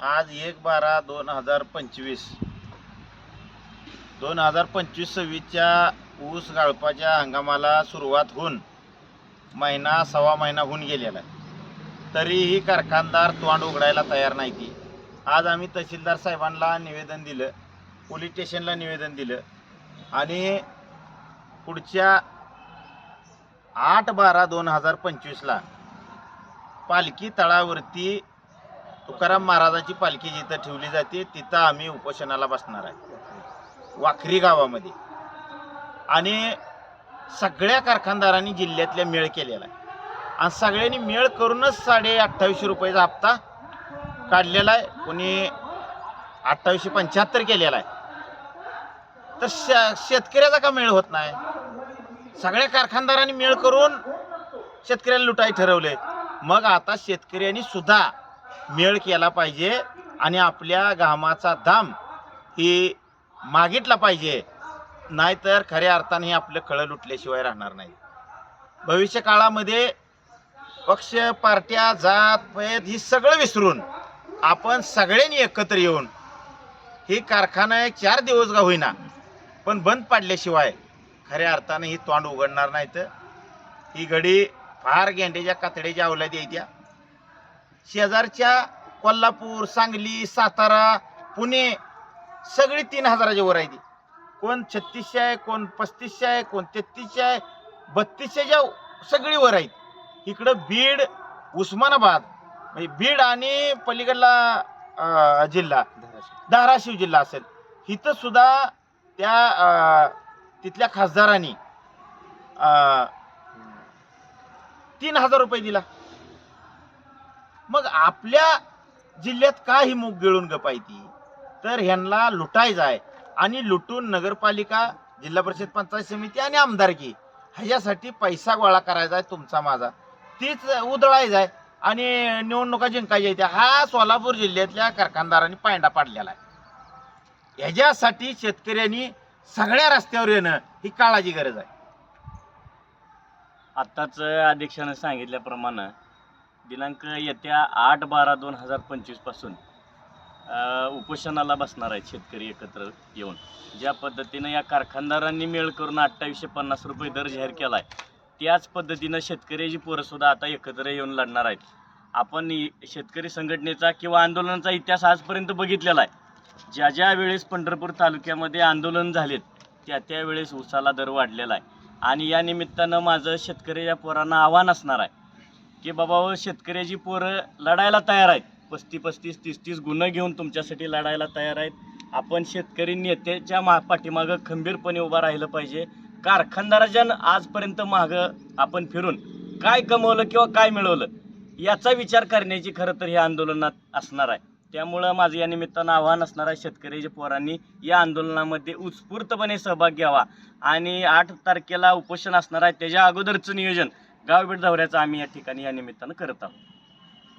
आज एक बारा दोन हजार पंचवीस. दोन हजार पंचवीस सव्वीसच्या ऊस गाळपाच्या हंगामाला सुरुवात होऊन महिना सव्वा महिना होऊन गेलेला आहे. तरीही कारखानदार तोंड उघडायला तयार नाही ती. आज आम्ही तहसीलदार साहेबांना निवेदन दिलं पोलीस स्टेशनला निवेदन दिलं आणि पुढच्या आठ बारा दोन हजार पंचवीसला पालखी तळावरती तुकाराम महाराजाची पालखी जिथं ठेवली जाते तिथं आम्ही उपोषणाला बसणार आहे. वाखरी गावामध्ये. आणि सगळ्या कारखानदारांनी जिल्ह्यातल्या मेळ केलेला आहे. आणि सगळ्यांनी मेळ करूनच साडे अठ्ठावीसशे रुपयाचा हप्ता काढलेला आहे. कोणी अठ्ठावीसशे पंच्याहत्तर केलेला आहे. तर श शेतकऱ्याचा का मेळ होत नाही? सगळ्या कारखानदारांनी मेळ करून शेतकऱ्याला लुटाय ठरवले. मग आता शेतकऱ्यांनी सुद्धा मेळ केला पाहिजे आणि आपल्या घामाचा दाम ही मागितला पाहिजे. नाहीतर खऱ्या अर्थाने हे आपलं खळं लुटल्याशिवाय राहणार नाही. भविष्य काळामध्ये पक्ष पार्ट्या जात पैत ही सगळं विसरून आपण सगळ्यांनी एकत्र येऊन ही कारखाना एक चार दिवस का होईना पण बंद पाडल्याशिवाय खऱ्या अर्थाने ही तोंड उघडणार नाही तर ही घडी फार गेंड्याच्या कातड्याच्या अवलादी येत्या. शेजारच्या कोल्हापूर सांगली सातारा पुणे सगळी तीन हजाराच्या वर आहे ती. कोण छत्तीसशे आहे कोण पस्तीसशे आहे कोण तेहतीसशे आहे बत्तीसशेच्या सगळी वर आहेत. इकडं बीड उस्मानाबाद म्हणजे बीड आणि पलीकडला जिल्हा धाराशिव जिल्हा असेल. इथं सुद्धा त्या तिथल्या खासदारांनी तीन हजार रुपये दिला. मग आपल्या जिल्ह्यात का ही मूग गिळून गपायती तर ह्यांना लुटायचं आहे आणि लुटून नगरपालिका जिल्हा परिषद पंचायत समिती आणि आमदारकी ह्याच्यासाठी पैसा गोळा करायचा आहे तुमचा माझा. तीच उधळायचा आहे आणि निवडणुका जिंकायच्या त्या हा सोलापूर जिल्ह्यातल्या कारखानदारांनी पायंडा पाडलेला आहे ह्याच्यासाठी शेतकऱ्यांनी सगळ्या रस्त्यावर येणं ही काळाची गरज आहे आत्ताच अध्यक्षानं सांगितल्याप्रमाणे दिनांक येत्या आठ बारा दोन हजार पंचवीसपासून उपोषणाला बसणार आहेत शेतकरी एकत्र येऊन. ज्या पद्धतीनं या कारखानदारांनी मेळ करून अठ्ठावीसशे पन्नास रुपये दर जाहीर केला आहे त्याच पद्धतीनं शेतकऱ्याची पोरंसुद्धा आता एकत्र येऊन लढणार आहेत. आपण शेतकरी संघटनेचा किंवा आंदोलनाचा इतिहास आजपर्यंत बघितलेला आहे. ज्या ज्या वेळेस पंढरपूर तालुक्यामध्ये आंदोलन झालेत त्या त्यावेळेस उसाला दर वाढलेला आहे. आणि या निमित्तानं माझं शेतकऱ्याच्या पोरांना आव्हान असणार आहे. की बाबा शेतकऱ्याची पोरं लढायला तयार आहेत. पस्तीस पस्तीस तीस तीस गुन्हे घेऊन तुमच्यासाठी लढायला तयार आहेत. आपण शेतकरी नेत्याच्या मा पाठीमागं खंबीरपणे उभं राहिलं पाहिजे. कारखानदाराच्या आजपर्यंत मागं आपण फिरून काय कमवलं किंवा काय मिळवलं याचा विचार करण्याची खरं तर हे आंदोलनात असणार आहे. त्यामुळं माझं या निमित्तानं आव्हान असणार आहे शेतकऱ्याच्या पोरांनी या आंदोलनामध्ये उत्स्फूर्तपणे सहभाग घ्यावा. आणि आठ तारखेला उपोषण असणार आहे. त्याच्या अगोदरचं नियोजन गावभेट दौऱ्याचं आम्ही या ठिकाणी या निमित्तानं करत आहोत.